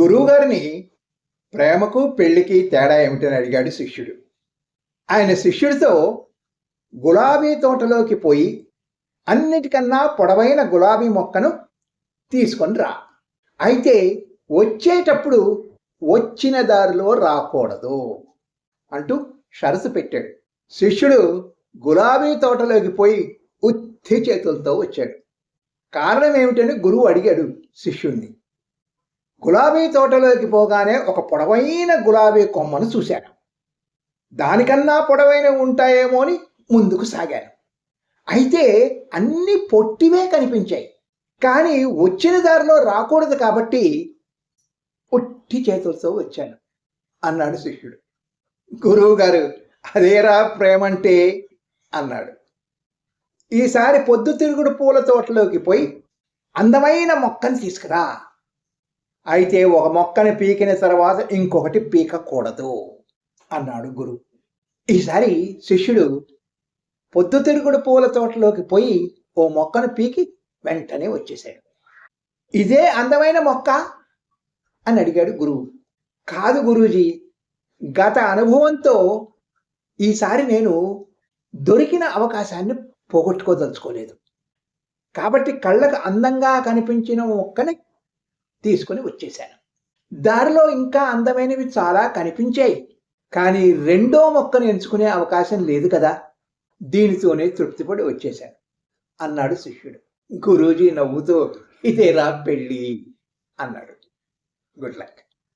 గురువుగారిని ప్రేమకు పెళ్ళికి తేడా ఏమిటని అడిగాడు శిష్యుడు. ఆయన శిష్యుడితో గులాబీ తోటలోకి పోయి అన్నిటికన్నా పొడవైన గులాబీ మొక్కను తీసుకొని రా. అయితే వచ్చేటప్పుడు వచ్చిన దారిలో రాకూడదు అంటూ షరసు పెట్టాడు. శిష్యుడు గులాబీ తోటలోకి పోయి ఉత్తి చేతులతో వచ్చాడు. కారణం ఏమిటని గురువు అడిగాడు శిష్యుణ్ణి. గులాబీ తోటలోకి పోగానే ఒక పొడవైన గులాబీ కొమ్మను చూశాను. దానికన్నా పొడవైన ఉంటాయేమో అని ముందుకు సాగాను. అయితే అన్ని పొట్టివే కనిపించాయి. కానీ వచ్చిన దారిలో రాకూడదు కాబట్టి పొట్టి చేతులతో వచ్చాను అన్నాడు శిష్యుడు. గురువు గారు అదేరా ప్రేమంటే అన్నాడు. ఈసారి పొద్దుతిరుగుడు పూల తోటలోకి పోయి అందమైన మొక్కను తీసుకురా అయితే ఒక మొక్కని పీకిన తర్వాత ఇంకొకటి పీకకూడదు అన్నాడు గురువు ఈసారి శిష్యుడు పొద్దుతిరుగుడు పూల తోటలోకి పోయి ఓ మొక్కను పీకి వెంటనే వచ్చేశాడు. ఇదే అందమైన మొక్క? అని అడిగాడు గురువు. కాదు గురూజీ గత అనుభవంతో ఈసారి నేను దొరికిన అవకాశాన్ని పోగొట్టుకోదలుచుకోలేదు. కాబట్టి కళ్ళకు అందంగా కనిపించిన మొక్కని తీసుకుని వచ్చేశాను. దారిలో ఇంకా అందమైనవి చాలా కనిపించాయి. కానీ రెండో మొక్కను ఎంచుకునే అవకాశం లేదు కదా. దీనితోనే తృప్తిపడి వచ్చేశాను అన్నాడు శిష్యుడు. గురూజీ నవ్వుతూ ఇదేరా పెళ్ళి? అన్నాడు. Good luck.